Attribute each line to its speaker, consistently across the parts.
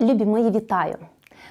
Speaker 1: Любі мої, вітаю!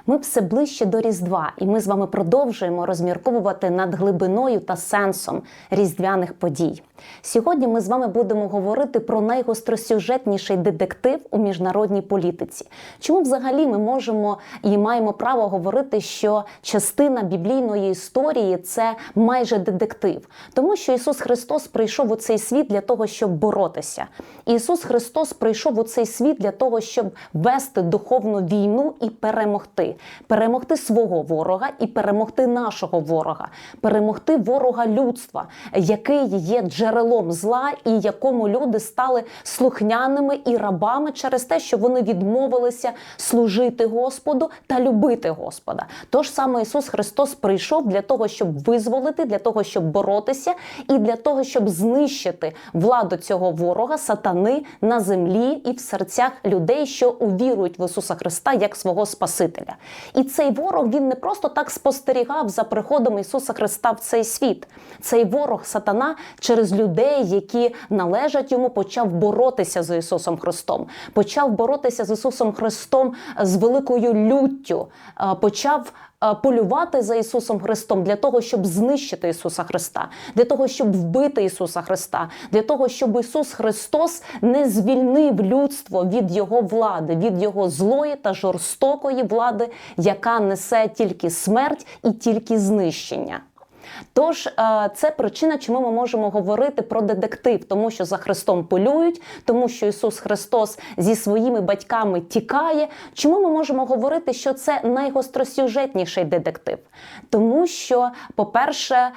Speaker 1: Ми все ближче до Різдва, і ми з вами продовжуємо розмірковувати над глибиною та сенсом різдвяних подій. Сьогодні ми з вами будемо говорити про найгостросюжетніший детектив у міжнародній політиці. Чому взагалі ми можемо і маємо право говорити, що частина біблійної історії це майже детектив, тому що Ісус Христос прийшов у цей світ для того, щоб боротися. Ісус Христос прийшов у цей світ для того, щоб вести духовну війну і перемогти, перемогти свого ворога і перемогти нашого ворога, перемогти ворога людства, який є джерелом зла і якому люди стали слухняними і рабами через те, що вони відмовилися служити Господу та любити Господа. Тож саме Ісус Христос прийшов для того, щоб визволити, для того, щоб боротися, і для того, щоб знищити владу цього ворога, сатани на землі і в серцях людей, що увірують в Ісуса Христа як свого Спасителя. І цей ворог він не просто так спостерігав за приходом Ісуса Христа в цей світ. Цей ворог сатана через людей, які належать йому, почав боротися з Ісусом Христом, почав боротися з Ісусом Христом з великою люттю, е, почав полювати за Ісусом Христом для того, щоб знищити Ісуса Христа, для того, щоб вбити Ісуса Христа, для того, щоб Ісус Христос не звільнив людство від Його влади, від Його злої та жорстокої влади, яка несе тільки смерть і тільки знищення. Тож е, це причина, чому ми можемо говорити про детектив, тому що за Христом полюють, тому що Ісус Христос зі своїми батьками тікає. Чому ми можемо говорити, що це найгостросюжетніший детектив? Тому що, по-перше, е,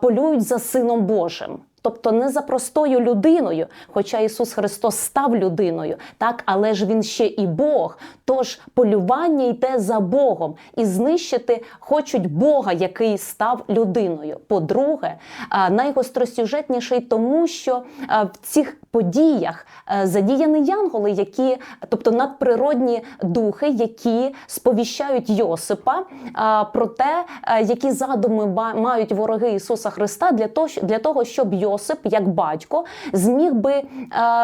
Speaker 1: полюють за Сином Божим. Тобто не за простою людиною, хоча Ісус Христос став людиною, так, але ж Він ще і Бог. Тож полювання йде за Богом і знищити хочуть Бога, який став людиною. По-друге, найгостросюжетніший тому, що в цих подіях задіяні янголи, які, тобто надприродні духи, які сповіщають Йосипа про те, які задуми мають вороги Ісуса Христа для того, щоб Йосип Йосип, як батько, зміг би е,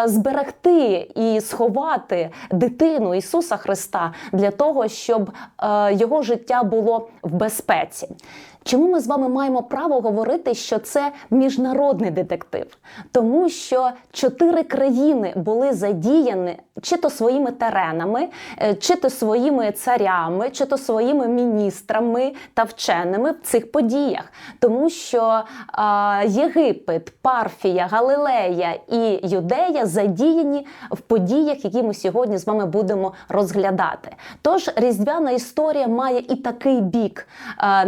Speaker 1: зберегти і сховати дитину Ісуса Христа для того, щоб е, його життя було в безпеці. Чому ми з вами маємо право говорити, що це міжнародний детектив? Тому що чотири країни були задіяні чи то своїми теренами, е, чи то своїми царями, чи то своїми міністрами та вченими в цих подіях, тому що е, Єгипет, Парфія, Галилея і Юдея задіяні в подіях, які ми сьогодні з вами будемо розглядати. Тож різдвяна історія має і такий бік е,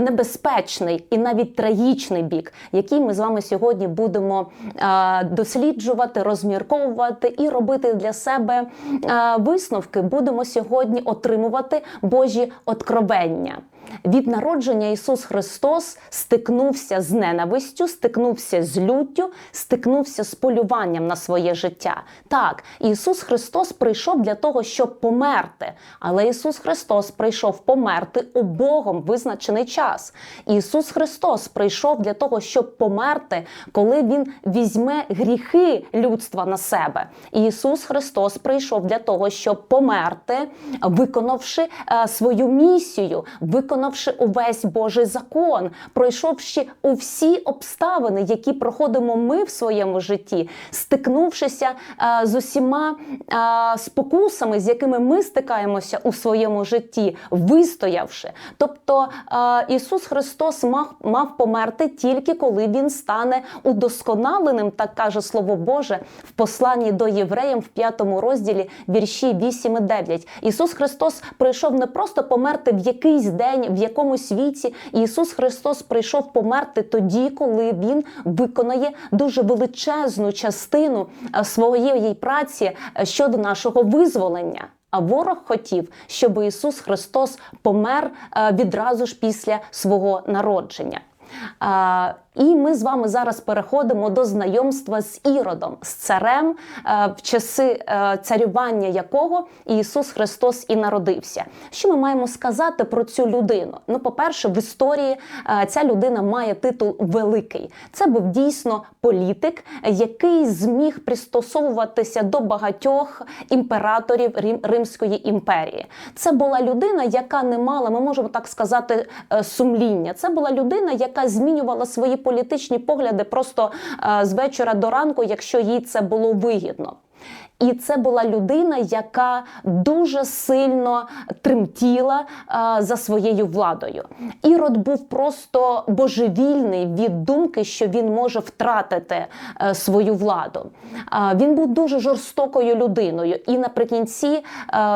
Speaker 1: небезпечний, і навіть трагічний бік, який ми з вами сьогодні будемо е, досліджувати, розмірковувати і робити для себе е, висновки. Будемо сьогодні отримувати Божі откровення. Від народження Ісус Христос стикнувся з ненавистю, стикнувся з люттю, стикнувся з полюванням на своє життя. Так, Ісус Христос прийшов для того, щоб померти. Але Ісус Христос прийшов померти у Богом визначений час. Ісус Христос прийшов для того, щоб померти, коли Він візьме гріхи людства на себе. Ісус Христос прийшов для того, щоб померти, виконавши е, свою місію. виконавши виконавши увесь Божий закон, пройшовши у всі обставини, які проходимо ми в своєму житті, стикнувшися а, з усіма а, спокусами, з якими ми стикаємося у своєму житті, вистоявши. Тобто а, Ісус Христос мав, мав померти тільки коли Він стане удосконаленим, так каже Слово Боже в посланні до євреям в п'ятому розділі вірші 8 і 9. Ісус Христос прийшов не просто померти в якийсь день в якомусь віці Ісус Христос прийшов померти тоді, коли Він виконає дуже величезну частину е, своєї праці е, щодо нашого визволення. А ворог хотів, щоб Ісус Христос помер е, відразу ж після свого народження. І ми з вами зараз переходимо до знайомства з Іродом, з царем, е, в часи е, царювання якого Ісус Христос і народився. Що ми маємо сказати про цю людину? Ну, по-перше, в історії е, ця людина має титул великий. Це був дійсно політик, який зміг пристосовуватися до багатьох імператорів Рим- Римської імперії. Це була людина, яка не мала, ми можемо так сказати, сумління. Це була людина, яка змінювала свої політичні погляди просто е, з вечора до ранку, якщо їй це було вигідно. І це була людина, яка дуже сильно тремтіла е, за своєю владою. Ірод був просто божевільний від думки, що він може втратити е, свою владу. Е, він був дуже жорстокою людиною. І наприкінці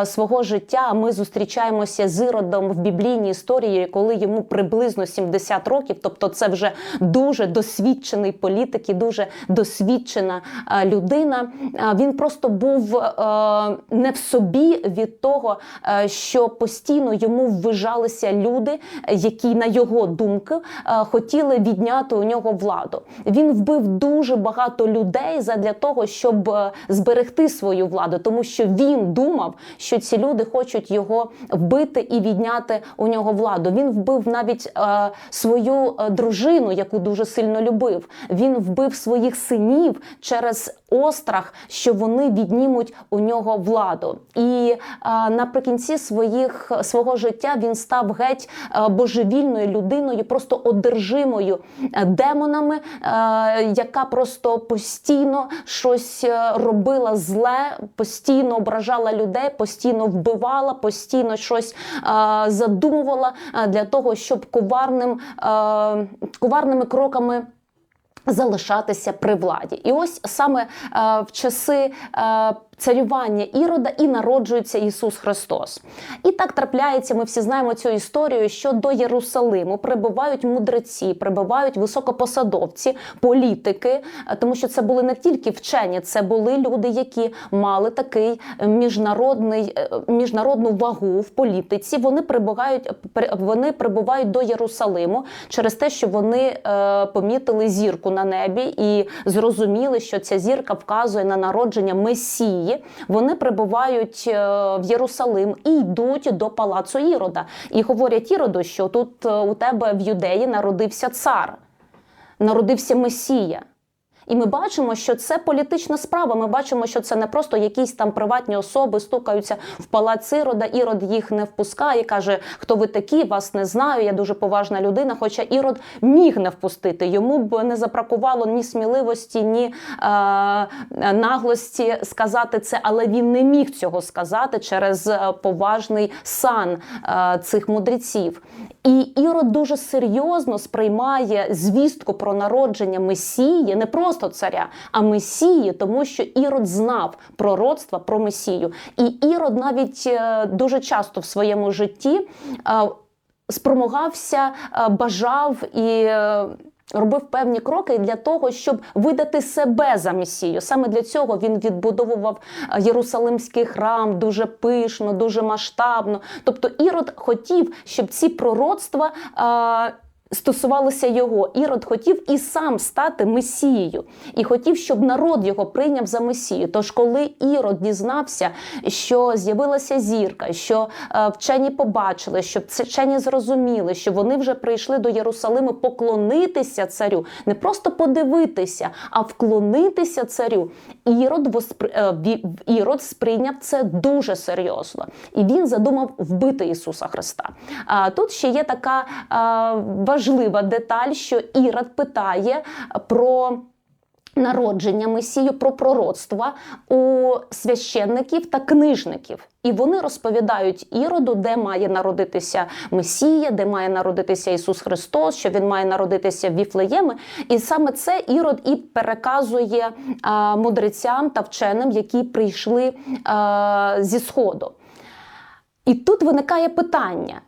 Speaker 1: свого життя ми зустрічаємося з Іродом в біблійній історії, коли йому приблизно 70 років. Тобто, це вже дуже досвідчений політик і дуже досвідчена людина. Він просто був е, не в собі від того, е, що постійно йому ввижалися люди, які, на його думку, е, хотіли відняти у нього владу. Він вбив дуже багато людей задля того, щоб зберегти свою владу, тому що він думав, що ці люди хочуть його вбити і відняти у нього владу. Він вбив навіть е, свою дружину, яку дуже сильно любив. Він вбив своїх синів через острах, що вони віднімуть у нього владу. І наприкінці своїх свого життя він став геть божевільною людиною, просто одержимою е, демонами, е, яка просто постійно щось е, робила зле, постійно ображала людей, постійно вбивала, постійно щось задумувала для того, щоб коварним, коварними кроками залишатися при владі. І ось саме е, в часи е, царювання Ірода і народжується Ісус Христос. І так трапляється, ми всі знаємо цю історію, що до Єрусалиму прибувають мудреці, прибувають високопосадовці, політики, е, тому що це були не тільки вчені, це були люди, які мали такий міжнародний, е, міжнародну вагу в політиці. Вони прибувають, при- вони прибувають до Єрусалиму через те, що вони е, помітили зірку на небі і зрозуміли, що ця зірка вказує на народження Месії. Вони прибувають е, в Єрусалим і йдуть до палацу Ірода. І говорять Іроду, що тут е, у тебе в юдеї народився цар, народився Месія. І ми бачимо, що це політична справа. Ми бачимо, що це не просто якісь там приватні особи стукаються в палац Ірода. Ірод їх не впускає, каже, хто ви такі, вас не знаю. Я дуже поважна людина. Хоча Ірод міг не впустити. Йому б не запракувало ні сміливості, ні е, наглості сказати це, але він не міг цього сказати через е, поважний сан е, цих мудреців. І Ірод дуже серйозно сприймає звістку про народження Месії, не просто царя, а Месії, тому що Ірод знав пророцтва про Месію. І Ірод навіть е, дуже часто в своєму житті е, спромагався, е, бажав і. Робив певні кроки для того, щоб видати себе за Месію. Саме для цього він відбудовував е, Єрусалимський храм дуже пишно, дуже масштабно. Тобто Ірод хотів, щоб ці пророцтва е, стосувалися його. Ірод хотів і сам стати месією, і хотів, щоб народ його прийняв за месію. Тож, коли Ірод дізнався, що з'явилася зірка, що е, вчені побачили, що вчені зрозуміли, що вони вже прийшли до Єрусалиму поклонитися царю, не просто подивитися, а вклонитися царю. Ірод воспри... е, Ірод сприйняв це дуже серйозно, і він задумав вбити Ісуса Христа. А тут ще є така е, важлива деталь, що Ірод питає про. Народження Месію про пророцтва у священників та книжників. І вони розповідають Іроду, де має народитися Месія, де має народитися Ісус Христос, що він має народитися в Віфлеєми. І саме це Ірод і переказує а, мудрецям та вченим, які прийшли а, зі Сходу. І тут виникає питання: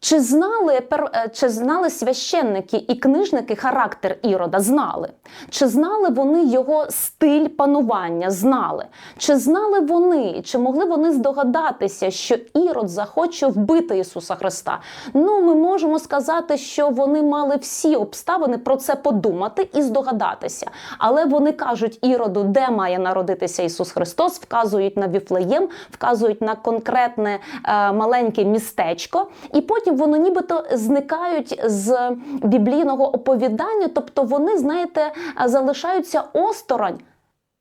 Speaker 1: Чи знали, е, чи знали священники і книжники характер Ірода? Знали. Чи знали вони його стиль панування? Знали. Чи знали вони, чи могли вони здогадатися, що Ірод захоче вбити Ісуса Христа? Ну, ми можемо сказати, що вони мали всі обставини про це подумати і здогадатися. Але вони кажуть Іроду, де має народитися Ісус Христос, вказують на Віфлеєм, вказують на конкретне е, маленьке містечко, і потім вони нібито зникають з біблійного оповідання, тобто вони, знаєте, залишаються осторонь,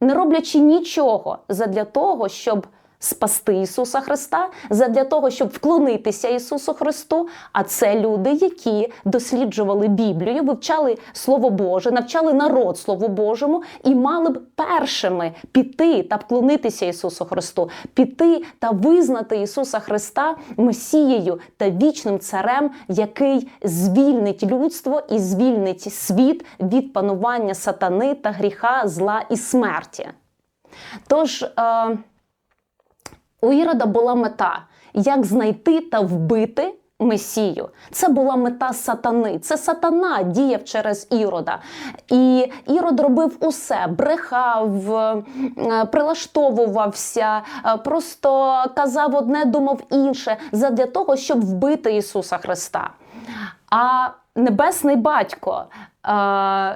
Speaker 1: не роблячи нічого задля того, щоб спасти Ісуса Христа, задля того, щоб вклонитися Ісусу Христу. А це люди, які досліджували Біблію, вивчали Слово Боже, навчали народ Слову Божому і мали б першими піти та вклонитися Ісусу Христу, піти та визнати Ісуса Христа Месією та вічним царем, який звільнить людство і звільнить світ від панування сатани та гріха, зла і смерті. Тож. Е- у Ірода була мета як знайти та вбити Месію. Це була мета сатани. Це сатана діяв через Ірода. І Ірод робив усе, брехав, е, прилаштовувався, е, просто казав одне, думав інше, задля того, щоб вбити Ісуса Христа. А Небесний батько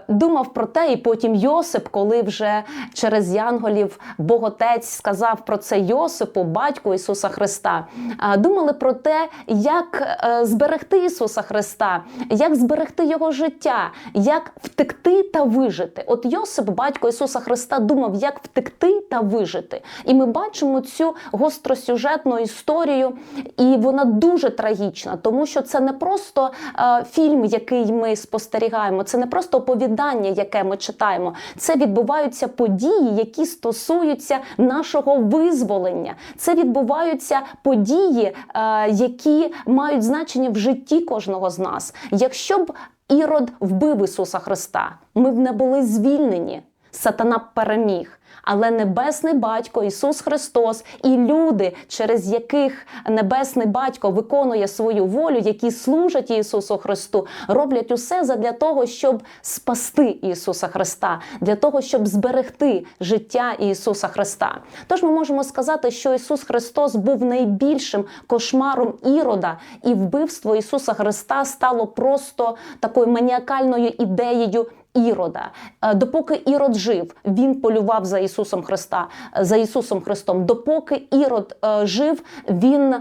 Speaker 1: думав про те, і потім Йосип, коли вже через Янголів Боготець сказав про це Йосипу, батьку Ісуса Христа, е, думали про те, як е, зберегти Ісуса Христа, як зберегти Його життя, як втекти та вижити. От Йосип, батько Ісуса Христа, думав, як втекти та вижити. І ми бачимо цю гостросюжетну історію, і вона дуже трагічна, тому що це не просто е, фільм, який ми спостерігаємо, це не просто оповідання, яке ми читаємо. Це відбуваються події, які стосуються нашого визволення. Це відбуваються події, е, які мають значення в житті кожного з нас. Якщо б Ірод вбив Ісуса Христа, ми б не були звільнені. Сатана переміг. Але Небесний Батько Ісус Христос і люди, через яких Небесний Батько виконує свою волю, які служать Ісусу Христу, роблять усе задля того, щоб спасти Ісуса Христа, для того, щоб зберегти життя Ісуса Христа. Тож ми можемо сказати, що Ісус Христос був найбільшим кошмаром ірода, і вбивство Ісуса Христа стало просто такою маніакальною ідеєю. Ірода, Е, допоки Ірод жив, він полював за Ісусом Христа, е, за Ісусом Христом. Допоки Ірод е, жив, він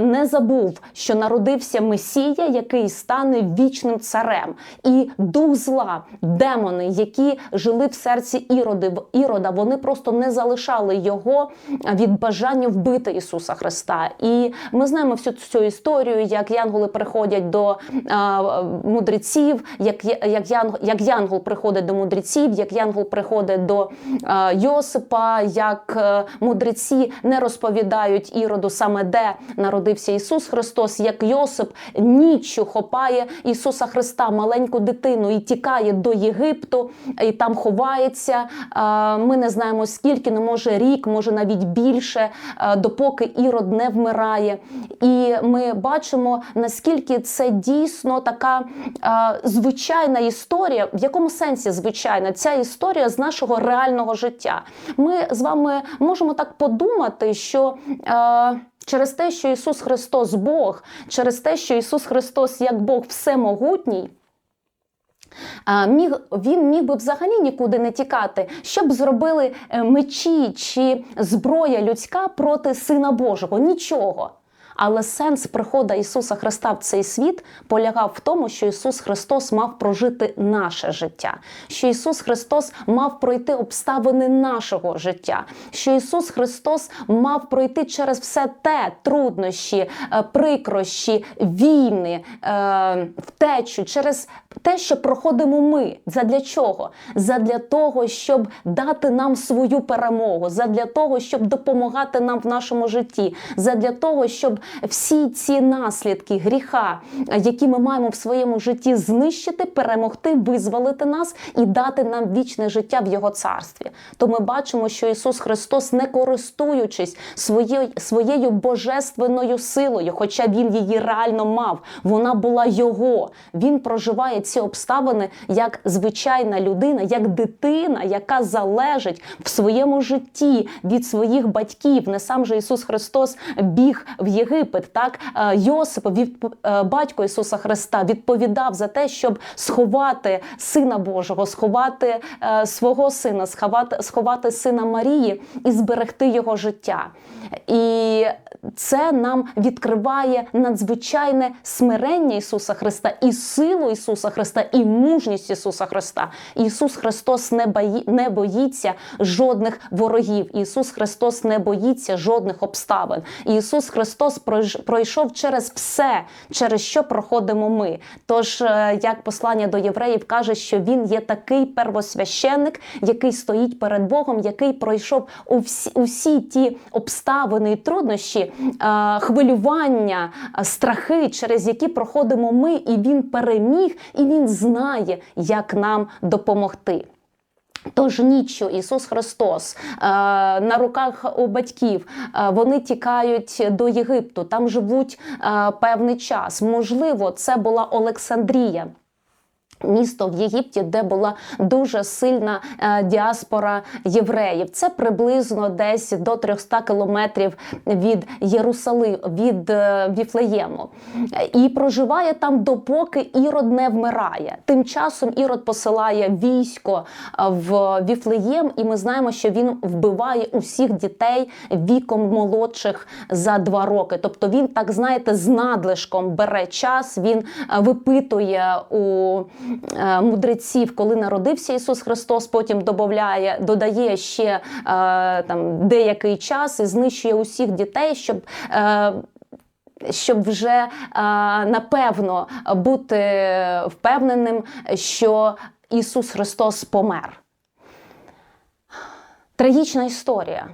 Speaker 1: не забув, що народився Месія, який стане вічним царем. І дух зла, демони, які жили в серці Іроди, Ірода, вони просто не залишали його від бажання вбити Ісуса Христа. І ми знаємо всю цю історію, як янголи приходять до мудреців, як, як, янгол, як янгол приходить до мудреців, як янгол приходить до е, Йосипа, як е, мудреці не розповідають Іроду саме де народився Ісус Христос, як Йосип ніччю хопає Ісуса Христа, маленьку дитину, і тікає до Єгипту, і там ховається. Е, ми не знаємо скільки, не може рік, може навіть більше, допоки Ірод не вмирає. І ми бачимо, наскільки це дійсно така звичайна історія, в якому сенсі звичайна ця історія з нашого реального життя. Ми з вами можемо так подумати, що. Е, Через те, що Ісус Христос Бог, через те, що Ісус Христос як Бог всемогутній, Міг він міг би взагалі нікуди не тікати, що б зробили е, мечі чи зброя людська проти Сина Божого? Нічого. Але сенс приходу Ісуса Христа в цей світ полягав в тому, що Ісус Христос мав прожити наше життя, що Ісус Христос мав пройти обставини нашого життя, що Ісус Христос мав пройти через все те труднощі, е, прикрощі, війни, е, втечу, через те, що проходимо ми. Задля чого? Задля того, щоб дати нам свою перемогу, задля того, щоб допомагати нам в нашому житті, задля того, щоб всі ці наслідки гріха, які ми маємо в своєму житті знищити, перемогти, визволити нас і дати нам вічне життя в Його царстві. То ми бачимо, що Ісус Христос, не користуючись своєю, своєю божественною силою, хоча Він її реально мав, вона була Його. Він проживає ці обставини як звичайна людина, як дитина, яка залежить в своєму житті від своїх батьків. Не сам же Ісус Христос біг в Єгипет. Так Е, Йосип, е, батько Ісуса Христа, відповідав за те, щоб сховати Сина Божого, сховати е, свого сина, сховати, сховати сина Марії і зберегти його життя. І це нам відкриває надзвичайне смирення Ісуса Христа і силу Ісуса Христа, і мужність Ісуса Христа. Ісус Христос не бої, не боїться жодних ворогів. Ісус Христос не боїться жодних обставин. Ісус Христос пройш- пройшов через все, через що проходимо ми. Тож, е, як послання до євреїв каже, що Він є такий первосвященник, який стоїть перед Богом, який пройшов усі, усі ті обставини і труднощі, е, хвилювання, е, страхи, через які проходимо ми, і він переміг, і він знає, як нам допомогти. Тож ніччю Ісус Христос е, на руках у батьків вони тікають до Єгипту, там живуть певний час. Можливо, це була Олександрія. Місто в Єгипті, де була дуже сильна е, діаспора євреїв. Це приблизно десь до 300 кілометрів від Єрусали, від е, Віфлеєму. І проживає там, допоки Ірод не вмирає. Тим часом Ірод посилає військо е, в Віфлеєм, і ми знаємо, що він вбиває усіх дітей віком молодших за два роки. Тобто він, так знаєте, з надлишком бере час, він випитує у мудреців, коли народився Ісус Христос, потім додає, додає ще е, там деякий час і знищує усіх дітей, щоб. Е, щоб вже е, напевно бути впевненим, що Ісус Христос помер. Трагічна історія.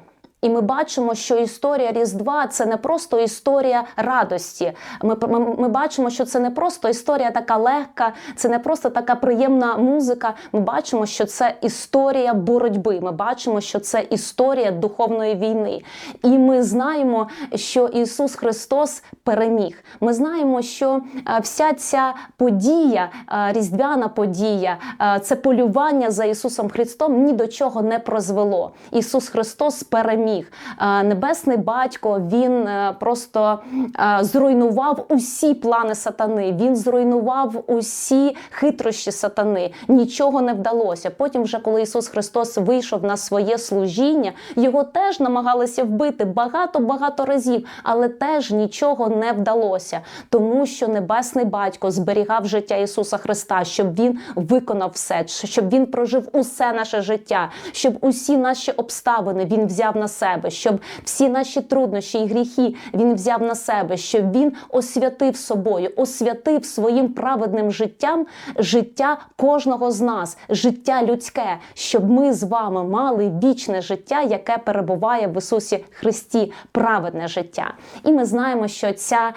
Speaker 1: І ми бачимо, що історія Різдва це не просто історія радості. Ми, ми, ми бачимо, що це не просто історія така легка, це не просто така приємна музика. Ми бачимо, що це історія боротьби. Ми бачимо, що це історія духовної війни. І ми знаємо, що Ісус Христос переміг. Ми знаємо, що е, вся ця подія, е, різдвяна подія, е, це полювання за Ісусом Христом ні до чого не прозвело. Ісус Христос переміг. Е, Небесний батько він е, просто е, зруйнував усі плани сатани. Він зруйнував усі хитрощі сатани. Нічого не вдалося. Потім, вже коли Ісус Христос вийшов на своє служіння, його теж намагалися вбити багато багато разів, але теж нічого не вдалося, тому що небесний батько зберігав життя Ісуса Христа, щоб він виконав все, щоб він прожив усе наше життя, щоб усі наші обставини він взяв на себе, щоб всі наші труднощі і гріхи він взяв на себе, щоб він освятив собою, освятив своїм праведним життям життя кожного з нас, життя людське, щоб ми з вами мали вічне життя, яке перебуває в Ісусі Христі, праведне життя. І ми знаємо, що ця е,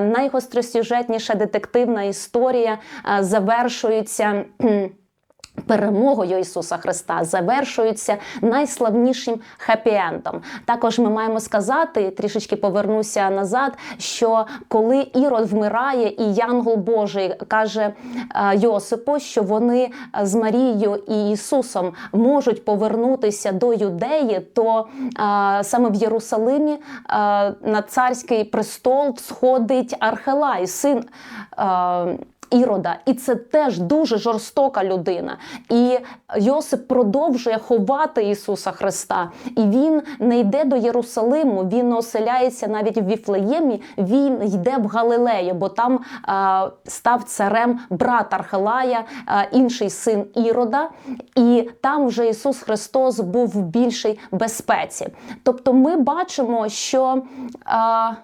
Speaker 1: найгостросюжетніша детективна історія е, завершується. Перемогою Ісуса Христа завершується найславнішим хеппі-ендом. Також ми маємо сказати, трішечки повернуся назад, що коли Ірод вмирає, і Янгол Божий каже е, Йосипу, що вони з Марією і Ісусом можуть повернутися до Юдеї, то е, саме в Єрусалимі е, на царський престол сходить Архелай, син. е, Ірода, і це теж дуже жорстока людина. І Йосип продовжує ховати Ісуса Христа. І він не йде до Єрусалиму, він оселяється навіть в Віфлеємі, він йде в Галилею, бо там е, став царем брат Архелая, е, інший син Ірода, і там вже Ісус Христос був в більшій безпеці. Тобто ми бачимо, що. Е,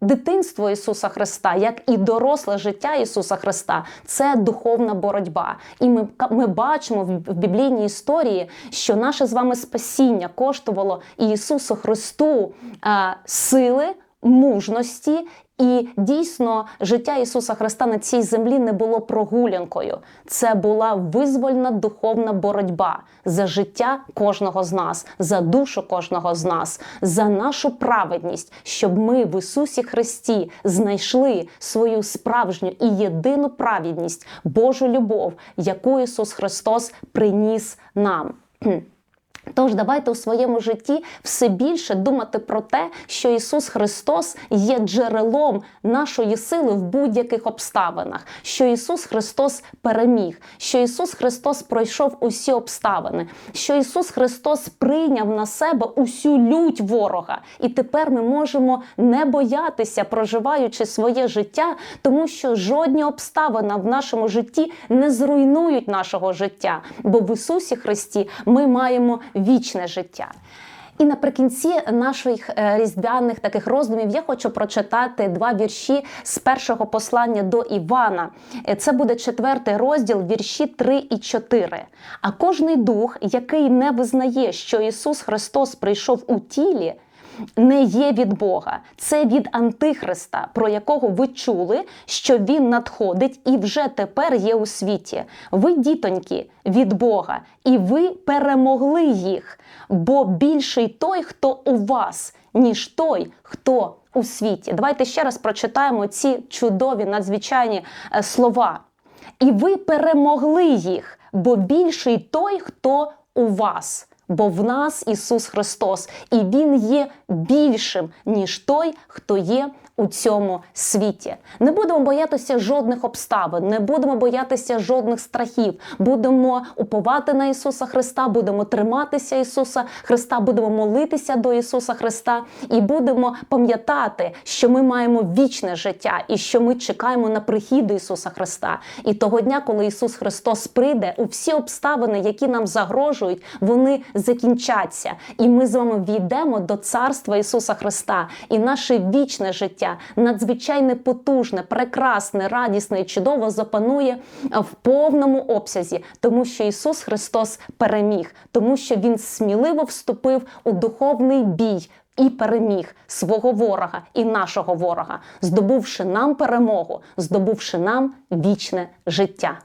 Speaker 1: Дитинство Ісуса Христа, як і доросле життя Ісуса Христа, це духовна боротьба. І ми, ми бачимо в, біблійній історії, що наше з вами спасіння коштувало Ісусу Христу е, сили. Мужності. І дійсно життя Ісуса Христа на цій землі не було прогулянкою. Це була визвольна духовна боротьба за життя кожного з нас, за душу кожного з нас, за нашу праведність, щоб ми в Ісусі Христі знайшли свою справжню і єдину праведність, Божу любов, яку Ісус Христос приніс нам. Тож давайте у своєму житті все більше думати про те, що Ісус Христос є джерелом нашої сили в будь-яких обставинах, що Ісус Христос переміг, що Ісус Христос пройшов усі обставини, що Ісус Христос прийняв на себе усю лють ворога, і тепер ми можемо не боятися, проживаючи своє життя, тому що жодні обставини в нашому житті не зруйнують нашого життя, бо в Ісусі Христі ми маємо вічне життя. І наприкінці наших е, різдвяних таких роздумів я хочу прочитати два вірші з першого послання до Івана. Е, Це буде четвертий розділ, вірші 3 і 4. А кожний дух, який не визнає, що Ісус Христос прийшов у тілі, не є від Бога, це від Антихриста, про якого ви чули, що він надходить і вже тепер є у світі. Ви, дітоньки, від Бога, і ви перемогли їх, бо більший той, хто у вас, ніж той, хто у світі. Давайте ще раз прочитаємо ці чудові надзвичайні е, слова. І ви перемогли їх, бо більший той, хто у вас. Бо в нас Ісус Христос, і Він є більшим, ніж той, хто є у цьому світі. Не будемо боятися жодних обставин, не будемо боятися жодних страхів. Будемо уповати на Ісуса Христа, будемо триматися Ісуса Христа, будемо молитися до Ісуса Христа і будемо пам'ятати, що ми маємо вічне життя і що ми чекаємо на прихід Ісуса Христа. І того дня, коли Ісус Христос прийде, у всі обставини, які нам загрожують, вони закінчаться. І ми з вами війдемо до царства Ісуса Христа. І наше вічне життя надзвичайно потужне, прекрасне, радісне і чудово запанує в повному обсязі, тому що Ісус Христос переміг, тому що Він сміливо вступив у духовний бій. І переміг свого ворога і нашого ворога, здобувши нам перемогу, здобувши нам вічне життя.